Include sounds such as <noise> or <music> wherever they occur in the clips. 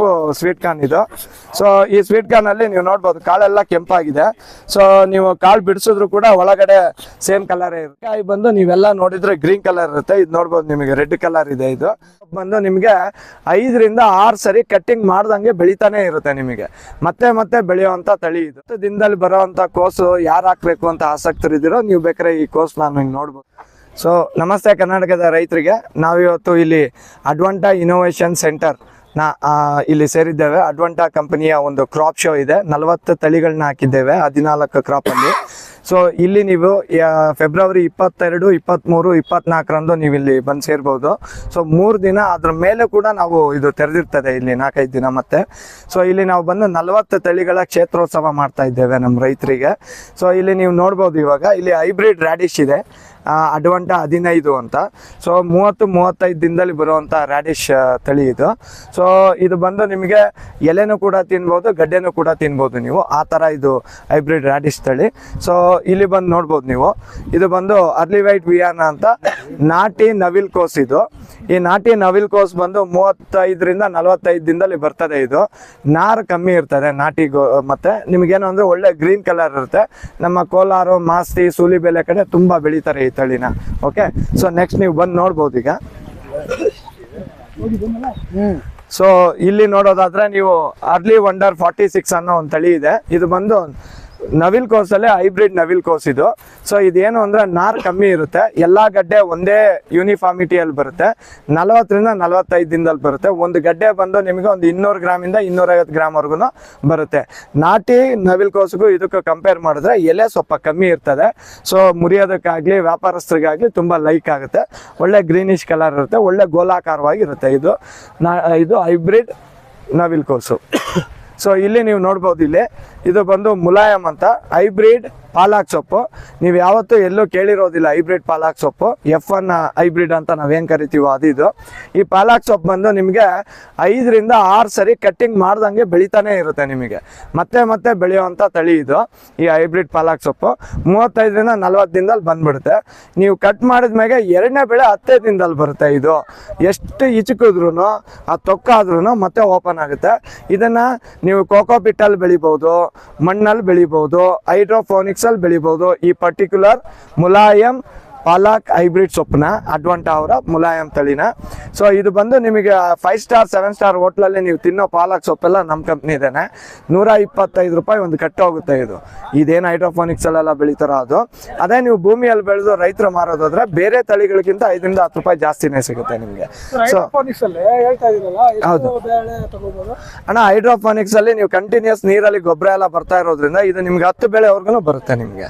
Leaf sweet corn ಇದು. So ಈ sweet corn ಅಲ್ಲಿ ನೀವು ನೋಡ್ಬೋದು, ಕಾಳೆಲ್ಲ ಕೆಂಪಾಗಿದೆ. ಸೊ ನೀವು ಕಾಳು ಬಿಡಿಸಿದ್ರು ಕೂಡ ಒಳಗಡೆ ಸೇಮ್ ಕಲರ್ ಇರುತ್ತೆ. ಕಾಯಿ ಬಂದು ನೀವೆಲ್ಲ ನೋಡಿದ್ರೆ ಗ್ರೀನ್ ಕಲರ್ ಇರುತ್ತೆ. ಇದು ನೋಡ್ಬೋದು ನಿಮಗೆ ರೆಡ್ ಕಲರ್ ಇದೆ ಇದು. ಬಂದು ನಿಮಗೆ ಐದರಿಂದ ಆರು ಸರಿ ಕಟ್ಟಿಂಗ್ ಮಾಡ್ದಂಗೆ ಬೆಳಿತಾನೆ ಇರುತ್ತೆ ನಿಮಗೆ. ಮತ್ತೆ ಮತ್ತೆ ಬೆಳೆಯುವಂತ ತಳಿ ಇದು. ದಿನದಲ್ಲಿ ಬರುವಂತ ಕೋಸು ಯಾರು ಹಾಕ್ಬೇಕು ಅಂತ ಆಸಕ್ತರಿದ್ದೀರೋ ನೀವು ಬೇಕಾದ್ರೆ ಈ ಕೋರ್ಸ್ ನಾನು ಹಿಂಗೆ ನೋಡ್ಬೋದು. ಸೊ ನಮಸ್ತೆ ಕರ್ನಾಟಕದ ರೈತರಿಗೆ. ನಾವಿವತ್ತು ಇಲ್ಲಿ ಅಡ್ವಾಂಟಾ ಇನೋವೇಷನ್ ಸೆಂಟರ್ ನಾ ಇಲ್ಲಿ ಸೇರಿದ್ದೇವೆ. ಅಡ್ವಾಂಟಾ ಕಂಪನಿಯ ಒಂದು ಕ್ರಾಪ್ ಶೋ ಇದೆ. ನಲವತ್ತು ತಳಿಗಳನ್ನ ಹಾಕಿದ್ದೇವೆ, ಹದಿನಾಲ್ಕು ಕ್ರಾಪಲ್ಲಿ ಸೊ ಇಲ್ಲಿ ನೀವು ಫೆಬ್ರವರಿ ಇಪ್ಪತ್ತೆರಡು ಇಪ್ಪತ್ತ್ಮೂರು ಇಪ್ಪತ್ನಾಲ್ಕರಂದು ನೀವು ಇಲ್ಲಿ ಬಂದು ಸೇರ್ಬೋದು. ಸೊ ಮೂರು ದಿನ ಅದ್ರ ಮೇಲೆ ಕೂಡ ನಾವು ಇದು ತೆರೆದಿರ್ತದೆ ಇಲ್ಲಿ ನಾಲ್ಕೈದು ದಿನ ಮತ್ತೆ. ಸೊ ಇಲ್ಲಿ ನಾವು ಬಂದು ನಲವತ್ತು ತಳಿಗಳ ಕ್ಷೇತ್ರೋತ್ಸವ ಮಾಡ್ತಾ ಇದ್ದೇವೆ ನಮ್ಮ ರೈತರಿಗೆ. ಸೊ ಇಲ್ಲಿ ನೀವು ನೋಡ್ಬೋದು ಇವಾಗ, ಇಲ್ಲಿ ಹೈಬ್ರಿಡ್ ರ್ಯಾಡಿಶ್ ಇದೆ. ಅಡ್ವಾಂಟ ಹದಿನೈದು ಅಂತ. ಸೊ ಮೂವತ್ತು, ಮೂವತ್ತೈದು ದಿನದಲ್ಲಿ ಬರುವಂಥ ರ್ಯಾಡಿಶ್ ತಳಿ ಇದು. ಸೊ ಇದು ಬಂದು ನಿಮಗೆ ಎಲೆನೂ ಕೂಡ ತಿನ್ಬೋದು, ಗಡ್ಡೆನೂ ಕೂಡ ತಿನ್ಬೋದು ನೀವು. ಆ ಥರ ಇದು ಹೈಬ್ರಿಡ್ ರ್ಯಾಡಿಶ್ ತಳಿ. ಸೊ ಇಲ್ಲಿ ಬಂದು ನೋಡ್ಬೋದು ನೀವು. ಇದು ಬಂದು ಅರ್ಲಿ ವೈಟ್ ವಿಯಾನ ಅಂತ. ನಾಟಿ ನವಿಲ್ ಕೋಸ್ ಇದು. ಈ ನಾಟಿ ನವಿಲ್ ಕೋಸ್ ಬಂದು ಮೂವತ್ತೈದರಿಂದ ನಲವತ್ತೈದು ದಿನದಲ್ಲಿ ಬರ್ತದೆ ಇದು. ನಾರು ಕಮ್ಮಿ ಇರ್ತದೆ ನಾಟಿ ಗೋ, ಮತ್ತು ನಿಮಗೇನು ಅಂದರೆ ಒಳ್ಳೆ ಗ್ರೀನ್ ಕಲರ್ ಇರುತ್ತೆ. ನಮ್ಮ ಕೋಲಾರ, ಮಾಸ್ತಿ, ಸೂಲಿಬೆಲೆ ಕಡೆ ತುಂಬ ಬೆಳೀತಾರೆ ಈ ತಳಿನ ಓಕೆ ಸೊ ನೆಕ್ಸ್ಟ್ ನೀವು ಬಂದು ನೋಡ್ಬೋದು ಈಗ. ಸೊ ಇಲ್ಲಿ ನೋಡೋದಾದ್ರೆ ನೀವು ಅರ್ಲಿ ವಂಡರ್ ಫಾರ್ಟಿ ಸಿಕ್ಸ್ ಅನ್ನೋ ಒಂದು ತಳಿ ಇದೆ. ಇದು ಬಂದು ನವಿಲ್ ಕೋಸಲ್ಲೇ ಹೈಬ್ರಿಡ್ ನವಿಲ್ ಕೋಸ್ ಇದು. ಸೊ ಇದೇನು ಅಂದ್ರೆ ನಾರ್ ಕಮ್ಮಿ ಇರುತ್ತೆ. ಎಲ್ಲಾ ಗಡ್ಡೆ ಒಂದೇ ಯೂನಿಫಾರ್ಮಿಟಿಯಲ್ಲಿ ಬರುತ್ತೆ. ನಲವತ್ತರಿಂದ ನಲವತ್ತೈದು ದಿನದಲ್ಲಿ ಬರುತ್ತೆ. ಒಂದು ಗಡ್ಡೆ ಬಂದು ನಿಮಗೆ ಒಂದು ಇನ್ನೂರು ಗ್ರಾಮಿಂದ ಇನ್ನೂರೈವತ್ತು ಗ್ರಾಮ್ವರೆಗೂ ಬರುತ್ತೆ. ನಾಟಿ ನವಿಲ್ ಕೋಸ್ಗೂ ಇದಕ್ಕೂ ಕಂಪೇರ್ ಮಾಡಿದ್ರೆ ಎಲೆ ಸ್ವಲ್ಪ ಕಮ್ಮಿ ಇರ್ತದೆ. ಸೊ ಮುರಿಯೋದಕ್ಕಾಗ್ಲಿ, ವ್ಯಾಪಾರಸ್ಥರಿಗಾಗ್ಲಿ ತುಂಬಾ ಲೈಕ್ ಆಗುತ್ತೆ. ಒಳ್ಳೆ ಗ್ರೀನಿಶ್ ಕಲರ್ ಇರುತ್ತೆ. ಒಳ್ಳೆ ಗೋಲಾಕಾರವಾಗಿರುತ್ತೆ ಇದು. ಇದು ಹೈಬ್ರಿಡ್ ನವಿಲ್ ಕೋಸು. <coughs> ಸೊ ಇಲ್ಲಿ ನೀವು ನೋಡ್ಬೋದು ಇಲ್ಲಿ ಇದು ಬಂದು ಮುಲಾಯಂ ಅಂತ ಹೈಬ್ರಿಡ್ ಪಾಲಾಕ್ ಸೊಪ್ಪು. ನೀವು ಯಾವತ್ತೂ ಎಲ್ಲೂ ಕೇಳಿರೋದಿಲ್ಲ ಹೈಬ್ರಿಡ್ ಪಾಲಾಕ್ ಸೊಪ್ಪು. ಎಫ್ ಒನ್ ಹೈಬ್ರಿಡ್ ಅಂತ ನಾವೇನು ಕರಿತೀವೋ ಅದು ಇದು. ಈ ಪಾಲಾಕ್ ಸೊಪ್ಪು ಬಂದು ನಿಮಗೆ ಐದರಿಂದ ಆರು ಸರಿ ಕಟ್ಟಿಂಗ್ ಮಾಡ್ದಂಗೆ ಬೆಳಿತಾನೆ ಇರುತ್ತೆ ನಿಮಗೆ. ಮತ್ತೆ ಮತ್ತೆ ಬೆಳೆಯುವಂಥ ತಳಿ ಇದು, ಈ ಹೈಬ್ರಿಡ್ ಪಾಲಾಕ್ ಸೊಪ್ಪು. ಮೂವತ್ತೈದರಿಂದ ನಲ್ವತ್ತು ದಿನದಲ್ಲಿ ಬಂದ್ಬಿಡುತ್ತೆ. ನೀವು ಕಟ್ ಮಾಡಿದ ಮೇಲೆ ಎರಡನೇ ಬೆಳೆ ಹತ್ತೇ ದಿನದಲ್ಲಿ ಬರುತ್ತೆ ಇದು. ಎಷ್ಟು ಇಚುಕಿದ್ರು ಆ ತೊಕ್ಕಾದ್ರೂ ಮತ್ತೆ ಓಪನ್ ಆಗುತ್ತೆ. ಇದನ್ನ ನೀವು ಕೋಕೋ ಪಿಟ್ಟಲ್ಲಿ ಬೆಳಿಬೋದು, ಮಣ್ಣಲ್ಲಿ ಬೆಳಿಬೋದು, ಹೈಡ್ರೋಫೋನಿಕ್ಸ್ ಅಲ್ಲಿ ಬೆಳಿಬೋದು. ಈ ಪರ್ಟಿಕ್ಯುಲರ್ ಮುಲಾಯಂ ಪಾಲಾಕ್ ಹೈಬ್ರಿಡ್ ಸೊಪ್ಪನ ಅಡ್ವಂಟ ಅವರ ಮುಲಾಯಂ ತಳಿನ. ಸೊ ಇದು ಬಂದು ನಿಮಗೆ ಫೈವ್ ಸ್ಟಾರ್ ಸೆವೆನ್ ಸ್ಟಾರ್ ಹೋಟ್ಲಲ್ಲಿ ನೀವು ತಿನ್ನೋ ಪಾಲಾಕ್ ಸೊಪ್ಪೆಲ್ಲ ನಮ್ಮ ಕಂಪ್ನಿ ಇದೇನೆ ನೂರ ಇಪ್ಪತ್ತೈದು ರೂಪಾಯಿ ಒಂದು ಕಟ್ಟೋಗುತ್ತೆ ಇದು. ಇದೇನು ಹೈಡ್ರೋಫೋನಿಕ್ಸ್ ಅಲ್ಲೆಲ್ಲ ಬೆಳಿತಾರ ಅದು. ಅದೇ ನೀವು ಭೂಮಿಯಲ್ಲಿ ಬೆಳೆದು ರೈತರು ಮಾರೋದಾದ್ರೆ ಬೇರೆ ತಳಿಗಳಿಗಿಂತ ಐದರಿಂದ ಹತ್ತು ರೂಪಾಯಿ ಜಾಸ್ತಿನೇ ಸಿಗುತ್ತೆ ನಿಮಗೆ. ಸೊ ಹೌದು. ಅಣ್ಣ ಹೈಡ್ರೋಫೋನಿಕ್ಸ್ ಅಲ್ಲಿ ನೀವು ಕಂಟಿನ್ಯೂಸ್ ನೀರಲ್ಲಿ ಗೊಬ್ಬರ ಎಲ್ಲ ಬರ್ತಾ ಇರೋದ್ರಿಂದ ಇದು ನಿಮ್ಗೆ ಹತ್ತು ಬೆಳೆವರೆಗೂ ಬರುತ್ತೆ ನಿಮಗೆ.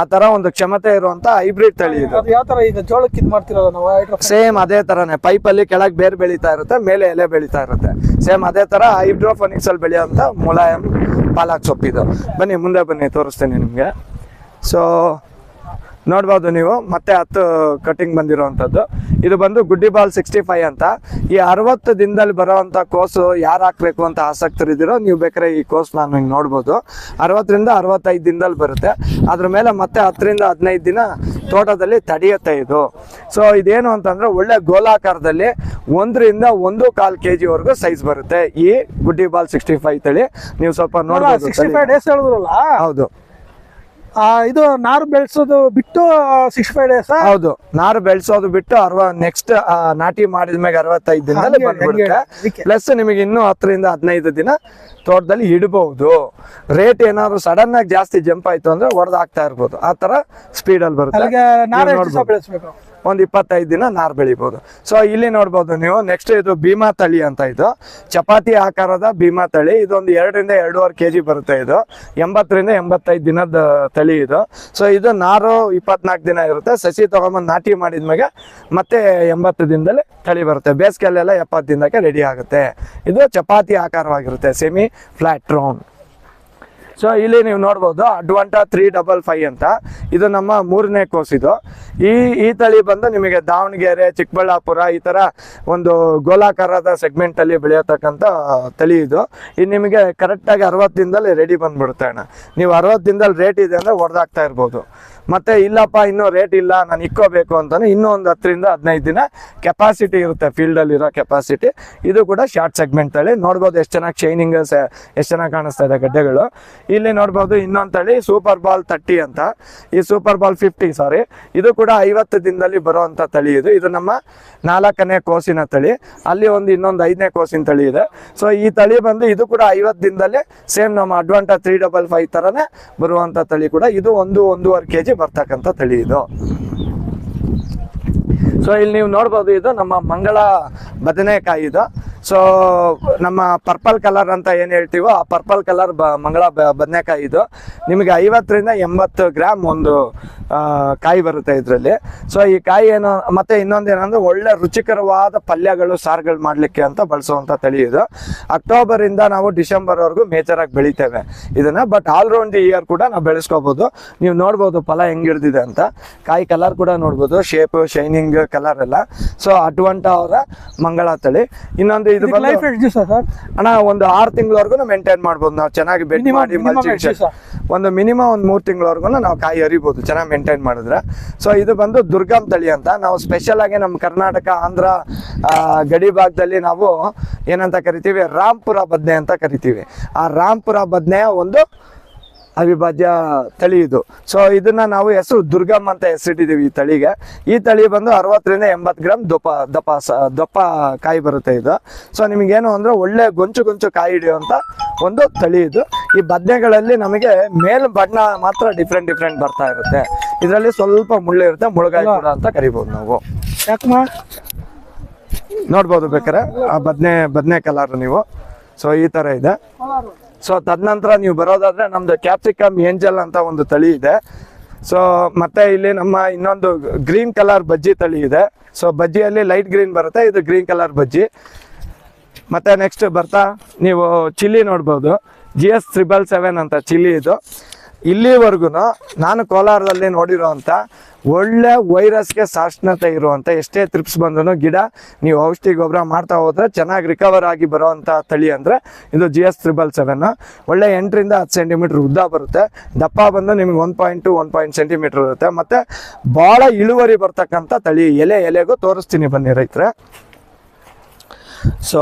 ಆ ತರ ಒಂದು ಕ್ಷಮತೆ ಇರುವಂತ ಹೈಬ್ರಿಡ್ ತಳಿ ಇದು ಅದು ಯಾವ ತರ ಈಗ ಜೋಳಕ್ಕೆ ಇದು ಮಾಡ್ತಿರೋದು ನಾವು? ಹೈಡ್ರೋಫೋನಿಕ್ಸ್ ಸೇಮ್ ಅದೇ ತರನೇ ಪೈಪ್ ಅಲ್ಲಿ ಕೆಳಗೆ ಬೇರ್ ಬೆಳೀತಾ ಇರುತ್ತೆ ಮೇಲೆ ಎಲೆ ಬೆಳೀತಾ ಇರುತ್ತೆ. ಸೇಮ್ ಅದೇ ತರ ಹೈಡ್ರೋಫೋನಿಕ್ಸ್ ಅಲ್ಲಿ ಬೆಳೆಯುವಂತ ಮುಲಾಯಂ ಪಾಲಾಕ್ ಸೊಪ್ಪಿದು. ಬನ್ನಿ ಮುಂದೆ ಬನ್ನಿ ತೋರಿಸ್ತೀನಿ ನಿಮ್ಗೆ. ಸೊ ನೋಡ್ಬೋದು ನೀವು ಮತ್ತೆ ಹತ್ತು ಕಟಿಂಗ್ ಬಂದಿರುವಂಥದ್ದು ಇದು ಬಂದು ಗುಡ್ಡಿ ಬಾಲ್ ಸಿಕ್ಸ್ಟಿ ಫೈವ್ ಅಂತ. ಈ ಅರವತ್ತು ದಿನದಲ್ಲಿ ಬರೋವಂಥ ಕೋಸು ಯಾರು ಹಾಕಬೇಕು ಅಂತ ಆಸಕ್ತರಿದ್ದೀರೋ ನೀವು ಬೇಕಾದ್ರೆ ಈ ಕೋರ್ಸ್ ನಾನು ಹಿಂಗೆ ನೋಡ್ಬೋದು. ಅರವತ್ತರಿಂದ ಅರವತ್ತೈದು ದಿನದಲ್ಲಿ ಬರುತ್ತೆ. ಅದ್ರ ಮೇಲೆ ಮತ್ತೆ ಹತ್ತರಿಂದ ಹದಿನೈದು ದಿನ ತೋಟದಲ್ಲಿ ತಡೆಯುತ್ತೆ ಇದು. ಸೊ ಇದೇನು ಅಂತಂದ್ರೆ ಒಳ್ಳೆ ಗೋಲಾಕಾರದಲ್ಲಿ ಒಂದರಿಂದ ಒಂದು ಕಾಲು ಕೆ ಜಿವರೆಗೂ ಸೈಜ್ ಬರುತ್ತೆ. ಈ ಗುಡ್ಡಿ ಬಾಲ್ ಸಿಕ್ಸ್ಟಿ ಫೈವ್ ತಳಿ ನೀವು ಸ್ವಲ್ಪ ನೋಡಬಹುದು ಸಿಕ್ಸ್ಟಿ ಫೈವ್ ಡೇಸ್ ಹೇಳಿದ್ರಲ್ಲ? ಹೌದು. ಇದು ನಾರು ಬೆಳೆಸೋದು ಬಿಟ್ಟು ಸಿಕ್ಸ್ ಫೈವ್ ಡೇಸ್ ಹೌದು. ನಾರು ಬೆಳೆಸೋದು ಬಿಟ್ಟು ಅರವ ನೆಕ್ಸ್ಟ್ ನಾಟಿ ಮಾಡಿದ್ಮೇಲೆ ಅರವತ್ತೈದು ದಿನದಲ್ಲಿ ಬಂದ್ಬಿಡುತ್ತೆ. ಪ್ಲಸ್ ನಿಮಗೆ ಇನ್ನು ಹತ್ತರಿಂದ ಹದಿನೈದು ದಿನ ತೋಟದಲ್ಲಿ ಇಡಬಹುದು ರೇಟ್ ಏನಾದ್ರು ಸಡನ್ ಆಗಿ ಜಾಸ್ತಿ ಜಂಪ್ ಆಯ್ತು ಅಂದ್ರೆ ಹೊಡೆದಾಗ್ತಾ ಇರ್ಬೋದು. ಆ ತರ ಸ್ಪೀಡ್ ಅಲ್ಲಿ ಬರುತ್ತೆ. ಒಂದ್ ಇಪ್ಪತ್ತೈದು ದಿನ ನಾರು ಬೆಳಿಬೋದು. ಸೊ ಇಲ್ಲಿ ನೋಡ್ಬೋದು ನೀವು ನೆಕ್ಸ್ಟ್ ಇದು ಭೀಮಾ ತಳಿ ಅಂತ ಇದು. ಚಪಾತಿ ಆಕಾರದ ಭೀಮಾ ತಳಿ. ಇದೊಂದು ಎರಡರಿಂದ ಎರಡೂವರೆ ಕೆ ಜಿ ಬರುತ್ತೆ ಇದು. ಎಂಬತ್ತರಿಂದ ಎಂಬತ್ತೈದು ದಿನದ ತಳಿ ಇದು. ಸೊ ಇದು ನಾರು ಇಪ್ಪತ್ನಾಲ್ಕು ದಿನ ಇರುತ್ತೆ. ಸಸಿ ತೊಗೊಂಬಂದು ನಾಟಿ ಮಾಡಿದ್ಮೇಲೆ ಮತ್ತೆ ಎಂಬತ್ತು ದಿನದಲ್ಲಿ ತಳಿ ಬರುತ್ತೆ. ಬೇಸಿಗೆಲ್ಲೆಲ್ಲ ಎಪ್ಪತ್ತು ದಿನಕ್ಕೆ ರೆಡಿ ಆಗುತ್ತೆ. ಇದು ಚಪಾತಿ ಆಕಾರವಾಗಿರುತ್ತೆ. ಸೆಮಿ ಫ್ಲಾಟ್ ರೌಂಡ್ ಸೊ ಇಲ್ಲಿ ನೀವು ನೋಡ್ಬೋದು ಅಡ್ವಾಂಟಾ ತ್ರೀ ಡಬಲ್ ಫೈವ್ ಅಂತ. ಇದು ನಮ್ಮ ಮೂರನೇ ಕೋಸ್ ಇದು. ಈ ಈ ತಳಿ ಬಂದು ನಿಮಗೆ ದಾವಣಗೆರೆ, ಚಿಕ್ಕಬಳ್ಳಾಪುರ ಈ ಥರ ಒಂದು ಗೋಲಾಕಾರದ ಸೆಗ್ಮೆಂಟಲ್ಲಿ ಬೆಳೆಯತಕ್ಕಂಥ ತಳಿ ಇದು. ಇದು ನಿಮಗೆ ಕರೆಕ್ಟಾಗಿ ಅರವತ್ತು ದಿನದಲ್ಲಿ ರೆಡಿ ಬಂದ್ಬಿಡುತ್ತೆ ಅಣ್ಣ. ನೀವು ಅರವತ್ತು ದಿನದಲ್ಲಿ ರೇಟ್ ಇದೆ ಅಂದರೆ ಹೊಡೆದಾಗ್ತಾ ಇರ್ಬೋದು. ಮತ್ತೆ ಇಲ್ಲಪ್ಪ, ಇನ್ನೂ ರೇಟ್ ಇಲ್ಲ, ನಾನು ಇಕ್ಕೋಬೇಕು ಅಂತಾನೆ ಇನ್ನೂ ಒಂದು ಹತ್ತರಿಂದ ಹದಿನೈದು ದಿನ ಕೆಪಾಸಿಟಿ ಇರುತ್ತೆ ಫೀಲ್ಡಲ್ಲಿ ಇರೋ ಕೆಪಾಸಿಟಿ ಇದು ಕೂಡ ಶಾರ್ಟ್ ಸೆಗ್ಮೆಂಟ್ ತಳಿ. ನೋಡ್ಬೋದು ಎಷ್ಟು ಚೆನ್ನಾಗಿ ಶೈನಿಂಗ್ ಎಷ್ಟು ಚೆನ್ನಾಗಿ ಕಾಣಿಸ್ತಾ ಇದೆ ಗಡ್ಡೆಗಳು. ಇಲ್ಲಿ ನೋಡ್ಬೋದು ಇನ್ನೊಂದು ತಳಿ ಸೂಪರ್ ಬಾಲ್ ತರ್ಟಿ ಅಂತ. ಈ ಸೂಪರ್ ಬಾಲ್ ಫಿಫ್ಟಿ ಸಾರಿ ಇದು ಕೂಡ ಐವತ್ತು ದಿನದಲ್ಲಿ ಬರುವಂಥ ತಳಿ ಇದು. ಇದು ನಮ್ಮ ನಾಲ್ಕನೇ ಕೋಸಿನ ತಳಿ. ಅಲ್ಲಿ ಒಂದು ಇನ್ನೊಂದು ಐದನೇ ಕೋಸಿನ ತಳಿ ಇದೆ. ಸೊ ಈ ತಳಿ ಬಂದು ಇದು ಕೂಡ ಐವತ್ತು ದಿನದಲ್ಲಿ ಸೇಮ್ ನಮ್ಮ ಅಡ್ವಾಂಟ ತ್ರೀ ಡಬಲ್ ಫೈವ್ ತರನೇ ಬರುವಂಥ ತಳಿ ಕೂಡ. ಇದು ಒಂದು ಒಂದೂವರೆ ಕೆ ಜಿ ಬರ್ತಕ್ಕಂಥ ತಳಿ ಇದು. ಸೊ ಇಲ್ಲಿ ನೀವು ನೋಡ್ಬೋದು ಇದು ನಮ್ಮ ಮಂಗಳ ಬದನೆಕಾಯಿ ಇದು. ಸೊ ನಮ್ಮ ಪರ್ಪಲ್ ಕಲರ್ ಅಂತ ಏನು ಹೇಳ್ತೀವೋ ಆ ಪರ್ಪಲ್ ಕಲರ್ ಬ, ಮಂಗಳ ಬದನೆಕಾಯಿ ಇದು. ನಿಮಗೆ ಐವತ್ತರಿಂದ ಎಂಬತ್ತು ಗ್ರಾಮ್ ಒಂದು ಕಾಯಿ ಬರುತ್ತೆ ಇದರಲ್ಲಿ. ಸೊ ಈ ಕಾಯಿ ಏನು, ಮತ್ತೆ ಇನ್ನೊಂದು ಏನಂದ್ರೆ ಒಳ್ಳೆ ರುಚಿಕರವಾದ ಪಲ್ಯಗಳು, ಸಾರುಗಳು ಮಾಡಲಿಕ್ಕೆ ಅಂತ ಬಳಸುವಂಥ ತಳಿ ಇದು. ಅಕ್ಟೋಬರಿಂದ ನಾವು ಡಿಸೆಂಬರ್ವರೆಗೂ ಮೇಜರಾಗಿ ಬೆಳಿತೇವೆ ಇದನ್ನ. ಬಟ್ ಆಲ್ರೌಂಡ್ ದಿ ಇಯರ್ ಕೂಡ ನಾವು ಬೆಳೆಸ್ಕೋಬೋದು. ನೀವು ನೋಡ್ಬೋದು ಫಲ ಹೆಂಗಿಡ್ದಿದೆ ಅಂತ. ಕಾಯಿ ಕಲರ್ ಕೂಡ ನೋಡ್ಬೋದು. ಶೇಪ್ ಶೈನಿಂಗ್ ಕಲರ್ ಎಲ್ಲ. ಸೊ ಅಡ್ವಂಟ ಅವರ ಮಂಗಳ ತಳಿ. ಇನ್ನೊಂದು ಇದು ಅಣ್ಣ ಒಂದು ಆರು ತಿಂಗಳವರೆಗೂ ಮೇಂಟೈನ್ ಮಾಡ್ಬೋದು. ನಾವು ಚೆನ್ನಾಗಿ ಬೆಡ್ ಮಾಡಿ? ಒಂದು ಮಿನಿಮಮ್ ಒಂದು ಮೂರು ತಿಂಗಳವರೆಗೂ ನಾವು ಕಾಯಿ ಹರಿಬೋದು. ಚೆನ್ನಾಗಿ ಮೇಂಟೈನ್ ಮಾಡಿದ್ರೆ. ಸೊ ಇದು ಬಂದು ದುರ್ಗಮ್ ತಳಿ ಅಂತ. ನಾವು ಸ್ಪೆಷಲ್ ಆಗಿ ನಮ್ಮ ಕರ್ನಾಟಕ ಆಂಧ್ರ ಗಡಿ ಭಾಗದಲ್ಲಿ ನಾವು ಏನಂತ ಕರಿತೀವಿ? ರಾಮ್ಪುರ ಬದ್ನೆ ಅಂತ ಕರಿತೀವಿ. ಆ ರಾಮ್ಪುರ ಬದ್ನೆಯ ಒಂದು ಅವಿಭಾಜ್ಯ ತಳಿ ಇದು. ಸೊ ಇದನ್ನ ನಾವು ಹೆಸರು ದುರ್ಗಮ್ ಅಂತ ಹೆಸರಿಟ್ಟಿದ್ದೀವಿ ಈ ತಳಿಗೆ. ಈ ತಳಿ ಬಂದು ಅರವತ್ತರಿಂದ ಎಂಬತ್ತು ಗ್ರಾಮ್ ದಪ್ಪ ದಪ್ಪ ದಪ್ಪ ಕಾಯಿ ಬರುತ್ತೆ ಇದು. ಸೊ ನಿಮಗೇನು ಅಂದ್ರೆ ಒಳ್ಳೆ ಗೊಂಚು ಗೊಂಚು ಕಾಯಿ ಹಿಡಿಯುವಂತ ಒಂದು ತಳಿ ಇದು. ಈ ಬದನೆಗಳಲ್ಲಿ ನಮಗೆ ಮೇಲ್ ಬಣ್ಣ ಮಾತ್ರ ಡಿಫ್ರೆಂಟ್ ಡಿಫ್ರೆಂಟ್ ಬರ್ತಾ ಇರುತ್ತೆ. ಇದರಲ್ಲಿ ಸ್ವಲ್ಪ ಮುಳ್ಳು ಇರುತ್ತೆ, ಮುಳುಗಾಯಿ ಕೂಡ ಅಂತ ಕರಿಬೋದು ನಾವು. ಯಾಕಮ್ಮ? ನೋಡ್ಬೋದು ಬೇಕಾರೆ ಆ ಬದನೆ ಬದನೆ ಕಲರ್ ನೀವು. ಸೊ ಈ ತರ ಇದೆ. ಸೊ ತದನಂತರ ನೀವು ಬರೋದಾದ್ರೆ ನಮ್ದು ಕ್ಯಾಪ್ಸಿಕಮ್ ಏಂಜಲ್ ಅಂತ ಒಂದು ತಳಿ ಇದೆ. ಸೊ ಮತ್ತೆ ಇಲ್ಲಿ ನಮ್ಮ ಇನ್ನೊಂದು ಗ್ರೀನ್ ಕಲರ್ ಬಜ್ಜಿ ತಳಿ ಇದೆ. ಸೊ ಬಜ್ಜಿಯಲ್ಲಿ ಲೈಟ್ ಗ್ರೀನ್ ಬರುತ್ತೆ, ಇದು ಗ್ರೀನ್ ಕಲರ್ ಬಜ್ಜಿ. ಮತ್ತೆ ನೆಕ್ಸ್ಟ್ ಬರ್ತಾ, ನೀವು ಚಿಲ್ಲಿ ನೋಡ್ಬೋದು. ಜಿ ಎಸ್ ತ್ರಿಬಲ್ ಸೆವೆನ್ ಅಂತ ಚಿಲ್ಲಿ ಇದು. ಇಲ್ಲಿವರೆಗೂ ನಾನು ಕೋಲಾರದಲ್ಲಿ ನೋಡಿರೋಂಥ ಒಳ್ಳೆ ವೈರಸ್ಗೆ ಸಾಕ್ಷಣತೆ ಇರುವಂಥ ಎಷ್ಟೇ ತ್ರಿಪ್ಸ್ ಬಂದ್ರು ಗಿಡ ನೀವು ಔಷಧಿ ಗೊಬ್ಬರ ಮಾಡ್ತಾ ಹೋದ್ರೆ ಚೆನ್ನಾಗಿ ರಿಕವರ್ ಆಗಿ ಬರುವಂತ ತಳಿ ಅಂದರೆ ಇದು ಜಿ ಎಸ್ ತ್ರಿಬಲ್ ಸೆವೆನ್ ಒಳ್ಳೆ ಎಂಟರಿಂದ ಹತ್ತು ಸೆಂಟಿಮೀಟ್ರ್ ಉದ್ದ ಬರುತ್ತೆ. ದಪ್ಪ ಬಂದು ನಿಮಗೆ one point two one point centimetre ಇರುತ್ತೆ. ಮತ್ತು ಭಾಳ ಇಳುವರಿ ಬರ್ತಕ್ಕಂಥ ತಳಿ ಎಲೆ ಎಲೆಗೂ ತೋರಿಸ್ತೀನಿ ಬನ್ನಿ ರೈತರೆ. ಸೊ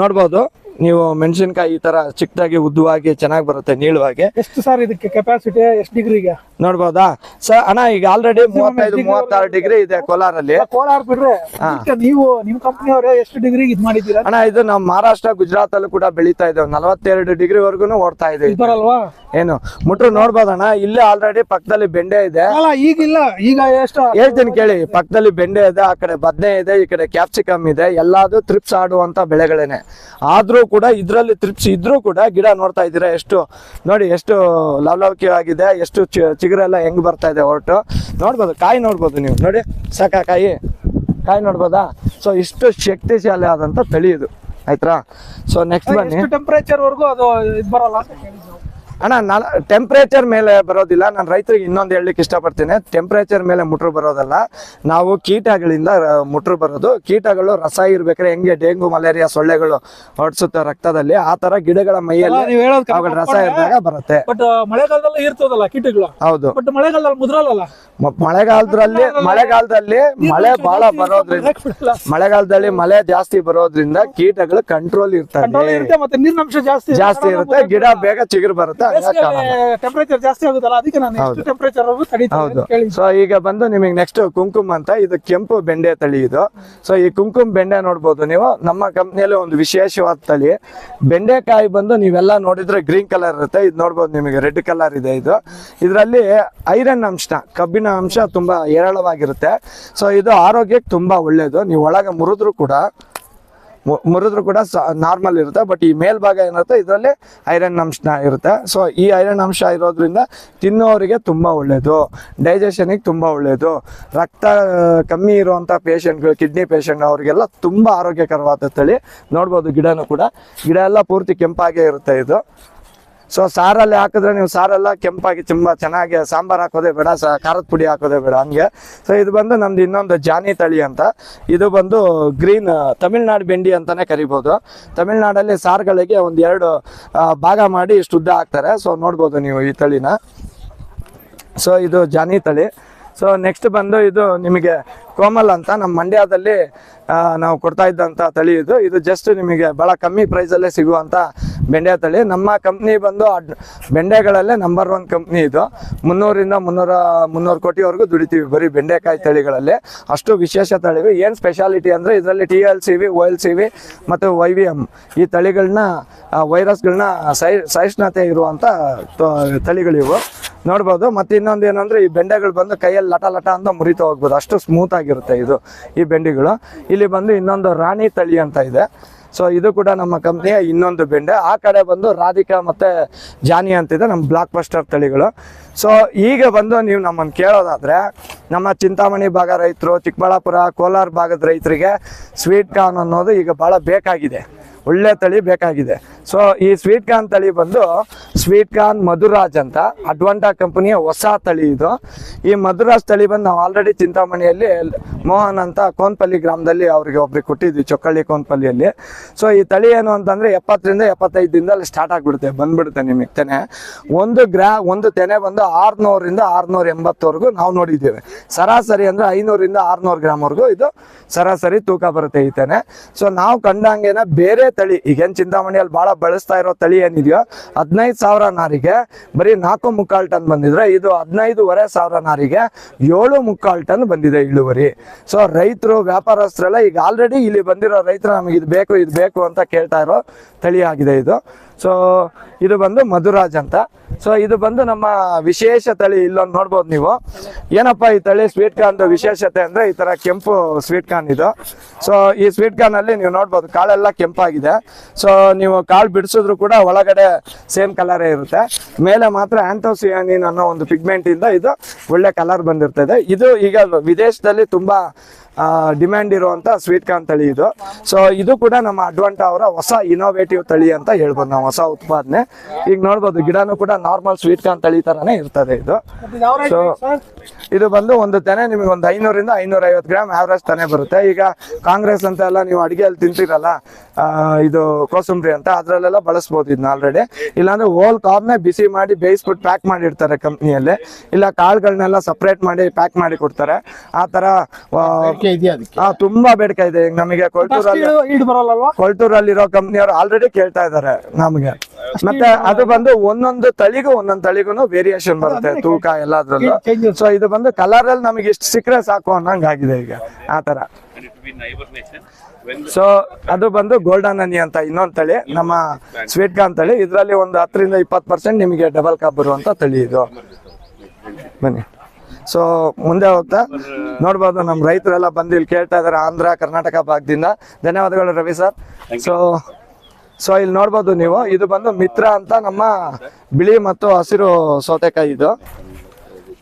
ನೋಡ್ಬೋದು. ನೀವು ಮೆಣಸಿನ್ಕಾಯಿ ಈ ತರ ಚಿಕ್ಕದಾಗಿ ಉದ್ದವಾಗಿ ಚೆನ್ನಾಗಿ ಬರುತ್ತೆ ನೀಳವಾಗಿ ಎಷ್ಟು ಸರ್ ಇದಕ್ಕೆ ಕೆಪಾಸಿಟಿ ಎಷ್ಟು ಡಿಗ್ರಿಗೆ ನೋಡ್ಬೋದಾ? ಸರ್ ಅಣ್ಣ ಈಗ ಆಲ್ರೆಡಿ ಮೂವತ್ತೈದು ಮೂವತ್ತಾರು ಡಿಗ್ರಿ ಇದೆ? ಕೋಲಾರಲ್ಲಿ. ಕೋಲಾರ ಬಿಡ್ರೆ ನೀವು ನಿಮ್ ಕಂಪನಿ ಅವರೇ ಎಷ್ಟು ಡಿಗ್ರಿ ಇದ್ ಮಾಡಿದ್ದೀರಾ? ಅಣ್ಣ ಇದು ನಾವು ಮಹಾರಾಷ್ಟ್ರ ಗುಜರಾತ್ ಅಲ್ಲಿ ಕೂಡ ಬೆಳೀತಾ ಇದ್ದೇವೆ ನಲವತ್ತೆರಡು ಡಿಗ್ರಿ ವರ್ಗುನು ಓಡ್ತಾ ಇದೆ ಬರಲ್ವಾ ಏನು? ಮುಟ್ರು ನೋಡ್ಬೋದಣ್ಣ ಇಲ್ಲೇ ಆಲ್ರೆಡಿ ಪಕ್ಕದಲ್ಲಿ ಬೆಂಡೆ ಇದೆ. ಈಗ ಈಗಿಲ್ಲ. ಈಗ ಎಷ್ಟು ಹೇಳ್ತೀನಿ ಕೇಳಿ ಪಕ್ಕದಲ್ಲಿ ಬೆಂಡೆ ಇದೆ ಆ ಕಡೆ ಬದನೆ ಇದೆ ಈ ಕಡೆ ಕ್ಯಾಪ್ಸಿಕಮ್ ಇದೆ ಎಲ್ಲಾದು ತ್ರಿಪ್ಸ್ ಆಡುವಂತ ಬೆಳೆಗಳೇನೆ. ಆದ್ರೂ ಕೂಡ ಇದ್ರಲ್ಲಿ ತೃಪ್ತಿ ಇದ್ರೂ ಕೂಡ ಗಿಡ ನೋಡ್ತಾ ಇದ್ದೀರಾ? ಎಷ್ಟು ನೋಡಿ ಎಷ್ಟು ಲವಲವಿಕೆಯಾಗಿದೆ ಎಷ್ಟು ಚಿಗುರೆಲ್ಲ ಹೆಂಗ್ ಬರ್ತಾ ಇದೆ ಹೊರಟು. ನೋಡ್ಬೋದು ಕಾಯಿ ನೋಡ್ಬೋದು ನೀವು. ನೋಡಿ ಸಾಕಾ ಕಾಯಿ? ಕಾಯಿ ನೋಡ್ಬೋದಾ? ಸೊ ಇಷ್ಟು ಶಕ್ತಿಶಾಲಿ ಆದಂತ ತಳಿ ಇದು. ಆಯ್ತಾ? ಸೊ ನೆಕ್ಸ್ಟ್ ಬನ್ನಿ. ಎಷ್ಟು ಟೆಂಪರೇಚರ್ ವರ್ಗೂ ಅದು ಇದ್ ಬರಲ್ಲ. ಅಣ್ಣ ನಾಲ್ ಟೆಂಪ್ರೇಚರ್ ಮೇಲೆ ಬರೋದಿಲ್ಲ. ನಾನು ರೈತರಿಗೆ ಇನ್ನೊಂದು ಹೇಳಲಿಕ್ಕೆ ಇಷ್ಟಪಡ್ತೀನಿ. ಟೆಂಪ್ರೇಚರ್ ಮೇಲೆ ಮುಟ್ರು ಬರೋದಲ್ಲ. ನಾವು ಕೀಟಗಳಿಂದ ಮುಟ್ರು ಬರೋದು. ಕೀಟಗಳು ರಸ ಇರ್ಬೇಕಾದ್ರೆ ಹೆಂಗೆ ಡೆಂಗು ಮಲೇರಿಯಾ ಸೊಳ್ಳೆಗಳು ಹೊಡ್ಸುತ್ತೆ ರಕ್ತದಲ್ಲಿ. ಆ ತರ ಗಿಡಗಳ ಮೈಯಲ್ಲಿ ರಸ ಇರಿದಾಗ ಬರುತ್ತೆ. ಬಟ್ ಮಳೆಗಾಲದಲ್ಲೂ ಇರ್ತದಲ್ಲ ಕೀಟಗಳು? ಹೌದು. ಬಟ್ ಮಳೆಗಾಲದಲ್ಲಿ ಮುದ್ರಲ್ಲ ಮಳೆಗಾಲದಲ್ಲಿ ಮಳೆಗಾಲದಲ್ಲಿ ಮಳೆ ಬಹಳ ಬರೋದ್ರಿಂದ ಮಳೆಗಾಲದಲ್ಲಿ ಮಳೆ ಜಾಸ್ತಿ ಬರೋದ್ರಿಂದ ಕೀಟಗಳು ಕಂಟ್ರೋಲ್ ಇರ್ತವೆ ಜಾಸ್ತಿ ಜಾಸ್ತಿ ಇರುತ್ತೆ. ಗಿಡ ಬೇಗ ಚಿಗುರು ಬರುತ್ತೆ. ಟೆಂಪರೇಚರ್ ಜಾಸ್ತಿ ಆಗುತ್ತಲ್ಲ ಅದಕ್ಕೆ ನಾನು ಟೆಂಪರೇಚರ್ ಹೌದು. ಸೊ ಈಗ ಬಂದು ನಿಮಗೆ ನೆಕ್ಸ್ಟ್ ಕುಂಕುಮ ಅಂತ ಇದು ಕೆಂಪು ಬೆಂಡೆ ತಳಿ ಇದು. ಸೊ ಈ ಕುಂಕುಮ ಬೆಂಡೆ ನೋಡ್ಬೋದು ನೀವು. ನಮ್ಮ ಕಂಪ್ನಿಯಲ್ಲಿ ಒಂದು ವಿಶೇಷವಾದ ತಳಿ. ಬೆಂಡೆಕಾಯಿ ಬಂದು ನೀವೆಲ್ಲ ನೋಡಿದ್ರೆ ಗ್ರೀನ್ ಕಲರ್ ಇರುತ್ತೆ. ಇದು ನೋಡ್ಬೋದು ನಿಮಗೆ ರೆಡ್ ಕಲರ್ ಇದೆ ಇದು. ಇದರಲ್ಲಿ ಐರನ್ ಅಂಶ ಕಬ್ಬಿಣ ಅಂಶ ತುಂಬಾ ಹೇರಳವಾಗಿರುತ್ತೆ. ಸೊ ಇದು ಆರೋಗ್ಯಕ್ಕೆ ತುಂಬಾ ಒಳ್ಳೇದು. ನೀವು ಒಳಗೆ ಮುರಿದ್ರು ಕೂಡ ಮುರಿದ್ರು ಕೂಡ ನಾರ್ಮಲ್ ಇರುತ್ತೆ ಬಟ್ ಈ ಮೇಲ್ಭಾಗ ಏನಿರುತ್ತೆ, ಇದರಲ್ಲಿ ಐರನ್ ಅಂಶ ಇರುತ್ತೆ. ಸೊ ಈ ಐರನ್ ಅಂಶ ಇರೋದ್ರಿಂದ ತಿನ್ನೋರಿಗೆ ತುಂಬ ಒಳ್ಳೆಯದು ಡೈಜೆಷನಿಗೆ ತುಂಬ ಒಳ್ಳೆಯದು ರಕ್ತ ಕಮ್ಮಿ ಇರುವಂಥ ಪೇಷಂಟ್ಗಳು ಕಿಡ್ನಿ ಪೇಷಂಟ್ ಅವರಿಗೆಲ್ಲ ತುಂಬ ಆರೋಗ್ಯಕರವಾದ ತಳಿ ನೋಡ್ಬೋದು ಗಿಡನೂ ಕೂಡ. ಗಿಡ ಎಲ್ಲ ಪೂರ್ತಿ ಕೆಂಪಾಗೇ ಇರುತ್ತೆ ಇದು. ಸೊ ಸಾರಲ್ಲಿ ಹಾಕಿದ್ರೆ ನೀವು ಸಾರೆಲ್ಲ ಕೆಂಪಾಗಿ ತುಂಬ ಚೆನ್ನಾಗಿ ಸಾಂಬಾರ್ ಹಾಕೋದೇ ಬೇಡ ಖಾರದ ಪುಡಿ ಹಾಕೋದೇ ಬೇಡ ಹಂಗೆ. ಸೊ ಇದು ಬಂದು ನಮ್ದು ಇನ್ನೊಂದು ಜಾನಿ ತಳಿ ಅಂತ. ಇದು ಬಂದು ಗ್ರೀನ್ ತಮಿಳ್ನಾಡು ಬೆಂಡಿ ಅಂತಾನೆ ಕರಿಬೋದು. ತಮಿಳ್ನಾಡಲ್ಲಿ ಸಾರುಗಳಿಗೆ ಒಂದು ಎರಡು ಭಾಗ ಮಾಡಿ ಇಷ್ಟು ಉದ್ದ ಹಾಕ್ತಾರೆ. ಸೊ ನೋಡ್ಬೋದು ನೀವು ಈ ತಳಿನ. ಸೊ ಇದು ಜಾನಿ ತಳಿ. ಸೊ ನೆಕ್ಸ್ಟ್ ಬಂದು ಇದು ನಿಮಗೆ ಕೋಮಲ್ ಅಂತ. ನಮ್ಮ ಮಂಡ್ಯದಲ್ಲಿ ನಾವು ಕೊಡ್ತಾ ಇದ್ದಂಥ ತಳಿ ಇದು. ಇದು ಜಸ್ಟ್ ನಿಮಗೆ ಭಾಳ ಕಮ್ಮಿ ಪ್ರೈಸಲ್ಲೇ ಸಿಗುವಂಥ ಬೆಂಡೆ ತಳಿ. ನಮ್ಮ ಕಂಪ್ನಿ ಬಂದು ಅಡ್, ಬೆಂಡೆಗಳಲ್ಲೇ ನಂಬರ್ ಒನ್ ಕಂಪ್ನಿ ಇದು. ಮುನ್ನೂರಿಂದ ಮುನ್ನೂರ, ಮುನ್ನೂರು ಕೋಟಿವರೆಗೂ ದುಡಿತೀವಿ ಬರೀ ಬೆಂಡೆಕಾಯಿ ತಳಿಗಳಲ್ಲಿ. ಅಷ್ಟು ವಿಶೇಷ ತಳಿಗಳು. ಏನು ಸ್ಪೆಷಾಲಿಟಿ ಅಂದರೆ ಇದರಲ್ಲಿ T L C V O L C V ಮತ್ತು ವೈ ವಿ ಎಂ ಈ ತಳಿಗಳನ್ನ ವೈರಸ್ಗಳನ್ನ ಸೈ, ಸಹಿಷ್ಣುತೆ ಇರುವಂಥ ತಳಿಗಳಿವು ನೋಡ್ಬೋದು. ಮತ್ತೆ ಇನ್ನೊಂದು ಏನಂದ್ರೆ ಈ ಬೆಂಡೆಗಳು ಬಂದು ಕೈಯಲ್ಲಿ ಲಟ ಲಟ ಅಂತ ಮುರಿತಾ ಹೋಗ್ಬೋದು. ಅಷ್ಟು ಸ್ಮೂತ್ ಆಗಿರುತ್ತೆ ಇದು, ಈ ಬೆಂಡೆಗಳು. ಇಲ್ಲಿ ಬಂದು ಇನ್ನೊಂದು ರಾಣಿ ತಳಿ ಅಂತ ಇದೆ. ಸೊ ಇದು ಕೂಡ ನಮ್ಮ ಕಂಪ್ನಿಯ ಇನ್ನೊಂದು ಬೆಂಡೆ. ಆ ಕಡೆ ಬಂದು ರಾಧಿಕಾ ಮತ್ತೆ ಜಾನಿ ಅಂತಿದೆ ನಮ್ಮ ಬ್ಲಾಕ್ ಬಸ್ಟರ್ ತಳಿಗಳು. ಸೊ ಈಗ ಬಂದು ನೀವು ನಮ್ಮನ್ನು ಕೇಳೋದಾದ್ರೆ, ನಮ್ಮ ಚಿಂತಾಮಣಿ ಭಾಗ ರೈತರು, ಚಿಕ್ಕಬಳ್ಳಾಪುರ, ಕೋಲಾರ ಭಾಗದ ರೈತರಿಗೆ ಸ್ವೀಟ್ ಕಾರ್ನ್ ಅನ್ನೋದು ಈಗ ಭಾಳ ಬೇಕಾಗಿದೆ. ಒಳ್ಳೆ ತಳಿ ಬೇಕಾಗಿದೆ. ಸೊ ಈ ಸ್ವೀಟ್ ಕಾರ್ನ್ ತಳಿ ಬಂದು ಸ್ವೀಟ್ ಕಾರ್ನ್ ಮಧುರಾಜ್ ಅಂತ ಅಡ್ವಾಂಟಾ ಕಂಪನಿಯ ಹೊಸ ತಳಿ ಇದು. ಈ ಮಧುರಾಜ್ ತಳಿ ಬಂದು ನಾವು ಆಲ್ರೆಡಿ ಚಿಂತಾಮಣಿಯಲ್ಲಿ ಮೋಹನ್ ಅಂತ ಕೋನ್ಪಲ್ಲಿ ಗ್ರಾಮದಲ್ಲಿ ಅವ್ರಿಗೆ ಒಬ್ರಿಗೆ ಕೊಟ್ಟಿದ್ವಿ, ಚೊಕ್ಕಳ್ಳಿ ಕೋನ್ಪಲ್ಲಿಯಲ್ಲಿ. ಸೊ ಈ ತಳಿ ಏನು ಅಂತಂದ್ರೆ ಎಪ್ಪತ್ತರಿಂದ ಎಪ್ಪತ್ತೈದು ದಿನದಲ್ಲಿ ಸ್ಟಾರ್ಟ್ ಆಗಿಬಿಡುತ್ತೆ, ಬಂದ್ಬಿಡುತ್ತೆ ನಿಮಗೆ ತೆನೆ. ಒಂದು ಗ್ರಾ, ಒಂದು ತೆನೆ ಬಂದು ಆರ್ನೂರಿಂದ ಆರ್ನೂರ ಎಂಬತ್ತವರೆಗೂ ನಾವು ನೋಡಿದ್ದೇವೆ. ಸರಾಸರಿ ಅಂದ್ರೆ ಐನೂರಿಂದ ಆರ್ನೂರು ಗ್ರಾಮ್ವರೆಗೂ ಇದು ಸರಾಸರಿ ತೂಕ ಬರುತ್ತೆ ಈ ತೆನೆ. ಸೊ ನಾವು ಕಂಡಂಗೆನ ಬೇರೆ ತಳಿ. ಈಗೇನು ಚಿಂತಾಮಣಿಯಲ್ಲಿ ಬಹಳ ಬಳಸ್ತಾ ಇರೋ ತಳಿ ಏನಿದೆಯೋ ಹದಿನೈದು ಸಾವಿರ ನಾರಿಗೆ, ಬರೀ ನಾಲ್ಕು ಮುಕ್ಕಾಲು ಟನ್ ಬಂದಿದ್ರೆ ಇದು ಹದಿನೈದುವರೆ ಸಾವಿರ ನಾರಿಗೆ ಏಳು ಮುಕ್ಕಾಲು ಟನ್ ಬಂದಿದೆ ಇಳುವರಿ. ಸೊ ರೈತರು, ವ್ಯಾಪಾರಸ್ಥರೆಲ್ಲ ಈಗ ಆಲ್ರೆಡಿ ಇಲ್ಲಿ ಬಂದಿರೋ ರೈತರು ನಮಗೆ ಇದು ಬೇಕು ಇದು ಬೇಕು ಅಂತ ಕೇಳ್ತಾ ಇರೋ ತಳಿ ಆಗಿದೆ ಇದು. ಸೊ ಇದು ಬಂದು ಮಧುರಾಜ್ ಅಂತ. ಸೊ ಇದು ಬಂದು ನಮ್ಮ ವಿಶೇಷ ತಳಿ ಇಲ್ಲೊಂದು ನೋಡ್ಬೋದು ನೀವು. ಏನಪ್ಪ ಈ ತಳಿ? ಸ್ವೀಟ್ ಕಾರ್ನ್ ವಿಶೇಷತೆ ಅಂದ್ರೆ ಈ ತರ ಕೆಂಪು ಸ್ವೀಟ್ ಕಾರ್ನ್ ಇದು. ಸೊ ಈ ಸ್ವೀಟ್ ಕಾರ್ನ್ ಅಲ್ಲಿ ನೀವು ನೋಡ್ಬೋದು ಕಾಳೆಲ್ಲ ಕೆಂಪಾಗಿದೆ. ಸೊ ನೀವು ಕಾಳು ಬಿಡಿಸಿದ್ರು ಕೂಡ ಒಳಗಡೆ ಸೇಮ್ ಕಲರೇ ಇರುತ್ತೆ. ಮೇಲೆ ಮಾತ್ರ ಆಂಟೋಸಿಯಾನಿನ್ ಅನ್ನೋ ಒಂದು ಪಿಗ್ಮೆಂಟ್ ಇಂದ ಇದು ಒಳ್ಳೆ ಕಲರ್ ಬಂದಿರ್ತದೆ. ಇದು ಈಗ ವಿದೇಶದಲ್ಲಿ ತುಂಬಾ ಡಿಮ್ಯಾಂಡ್ ಇರುವಂತ ಸ್ವೀಟ್ ಕಾರ್ನ್ ತಳಿ ಇದು. ಸೊ ಇದು ಕೂಡ ನಮ್ಮ ಅಡ್ವಾಂಟಾ ಅವರ ಹೊಸ ಇನೋವೇಟಿವ್ ತಳಿ ಅಂತ ಹೇಳ್ಬೋದು ನಾವು, ಹೊಸ ಉತ್ಪಾದನೆ. ಈಗ ನೋಡ್ಬೋದು, ಗಿಡನೂ ಕೂಡ ನಾರ್ಮಲ್ ಸ್ವೀಟ್ ಕಾರ್ನ್ ತಳಿ ತರಾನೇ ಇರ್ತದೆ ಇದು. ಸೊ ಇದು ಬಂದು ಒಂದು ತೆನೆ ನಿಮಗೆ ಒಂದು ಐನೂರಿಂದ ಐನೂರ ಐವತ್ತು ಗ್ರಾಮ್ ಆವ್ರೇಜ್ ತೆನೆ ಬರುತ್ತೆ. ಈಗ ಕಾಂಗ್ರೆಸ್ ಅಂತ ಎಲ್ಲ ನೀವು ಅಡಿಗೆಯಲ್ಲಿ ತಿಂತೀರಲ್ಲ ಇದು ಕೋಸಂಬರಿ ಅಂತ, ಅದ್ರಲ್ಲೆಲ್ಲ ಬಳಸ್ಬೋದು ಇದನ್ನ ಆಲ್ರೆಡಿ ಇಲ್ಲಾಂದ್ರೆ ಹೋಲ್ ಕಾರ್ನೇ ಬಿಸಿ ಮಾಡಿ ಬೇಯಿಸ್ಬಿಟ್ಟು ಪ್ಯಾಕ್ ಮಾಡಿರ್ತಾರೆ ಕಂಪ್ನಿಯಲ್ಲಿ ಇಲ್ಲ ಕಾಳುಗಳನ್ನೆಲ್ಲ ಸಪ್ರೇಟ್ ಮಾಡಿ ಪ್ಯಾಕ್ ಮಾಡಿ ಕೊಡ್ತಾರೆ. ಆ ತರ ಆ, ಇದೆಯಾ ಅದಕ್ಕೆ. ಆ, ತುಂಬಾ ಬೇಡಿಕೆ ಇದೆ. ಈಗ ನಮಗೆ ಕೊಳ್ತೂರಲ್ಲಿ ಈಡು ಬರಲ್ಲಲ್ವಾ? ಕೊಳ್ತೂರಲ್ಲಿರೋ ಕಂಪ್ನಿಯವರು ಆಲ್ರೆಡಿ ಕೇಳ್ತಾ ಇದ್ದಾರೆ ನಮಗೆ. ಮತ್ತೆ ಅದು ಬಂದು ಒಂದೊಂದು ತಳಿಗೂ ಒಂದೊಂದು ತಳಿಗೂ ವೇರಿಯೇಷನ್ ಬರುತ್ತೆ ತೂಕ ಎಲ್ಲಾದ್ರಲ್ಲೂ. ಸೊ ಇದು ಬಂದು ಕಲರ್ ಅಲ್ಲಿ ನಮಗೆ ಇಷ್ಟು ಸಿಕ್ಕರೆ ಸಾಕು ಅನ್ನಂಗ್ ಆಗಿದೆ ಈಗ ಆತರ ಸೊ ಅದು ಬಂದು ಗೋಲ್ಡನ್ ಅನಿ ಅಂತ ಇನ್ನೊಂದು ತಳಿ ನಮ್ಮ ಸ್ವೀಟ್ ಕಾರ್ನ್ ತಳಿ. ಇದರಲ್ಲಿ ಒಂದು ಹತ್ತರಿಂದ ಇಪ್ಪತ್ತು ಪರ್ಸೆಂಟ್ ನಿಮಗೆ ಡಬಲ್ ಕಾಪ್ ಬರುವಂತ ತಳಿ ಇದು. ಬನ್ನಿ. ಸೊ ಮುಂದೆ ಹೋಗ್ತಾ ನೋಡ್ಬೋದು ನಮ್ಮ ರೈತರೆಲ್ಲ ಬಂದು ಇಲ್ಲಿ ಕೇಳ್ತಾ ಇದಾರೆ ಆಂಧ್ರ ಕರ್ನಾಟಕ ಭಾಗದಿಂದ. ಧನ್ಯವಾದಗಳು ರವಿ ಸರ್ ಸೊ ಸೊ ಇಲ್ಲಿ ನೋಡ್ಬೋದು ನೀವು ಇದು ಬಂದು ಮಿತ್ರ ಅಂತ ನಮ್ಮ ಬಿಳಿ ಮತ್ತು ಹಸಿರು ಸೌತೆಕಾಯಿ ಇದು.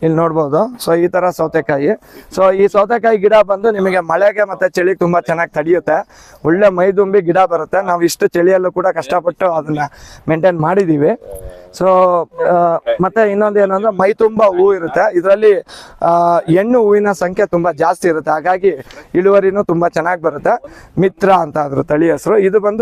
ಇಲ್ಲಿ ನೋಡ್ಬೋದು. ಸೊ ಈ ತರ ಸೌತೆಕಾಯಿ. ಸೊ ಈ ಸೌತೆಕಾಯಿ ಗಿಡ ಬಂದು ನಿಮಗೆ ಮಳೆಗೆ ಮತ್ತೆ ಚಳಿ ತುಂಬಾ ಚೆನ್ನಾಗಿ ತಡೆಯುತ್ತೆ. ಒಳ್ಳೆ ಮೈದುಂಬಿ ಗಿಡ ಬರುತ್ತೆ. ನಾವು ಇಷ್ಟು ಚಳಿಯಲ್ಲೂ ಕೂಡ ಕಷ್ಟಪಟ್ಟು ಅದನ್ನ ಮೇಂಟೈನ್ ಮಾಡಿದೀವಿ. ಸೊ ಮತ್ತೆ ಇನ್ನೊಂದು ಏನಂದ್ರೆ ಮೈ ತುಂಬಾ ಹೂ ಇರುತ್ತೆ. ಇದರಲ್ಲಿ ಹೆಣ್ಣು ಹೂವಿನ ಸಂಖ್ಯೆ ತುಂಬಾ ಜಾಸ್ತಿ ಇರುತ್ತೆ. ಹಾಗಾಗಿ ಇಳುವರಿನೂ ತುಂಬಾ ಚೆನ್ನಾಗಿ ಬರುತ್ತೆ. ಮಿತ್ರ ಅಂತ ಅದ್ರ ತಳಿ ಹೆಸರು. ಇದು ಬಂದು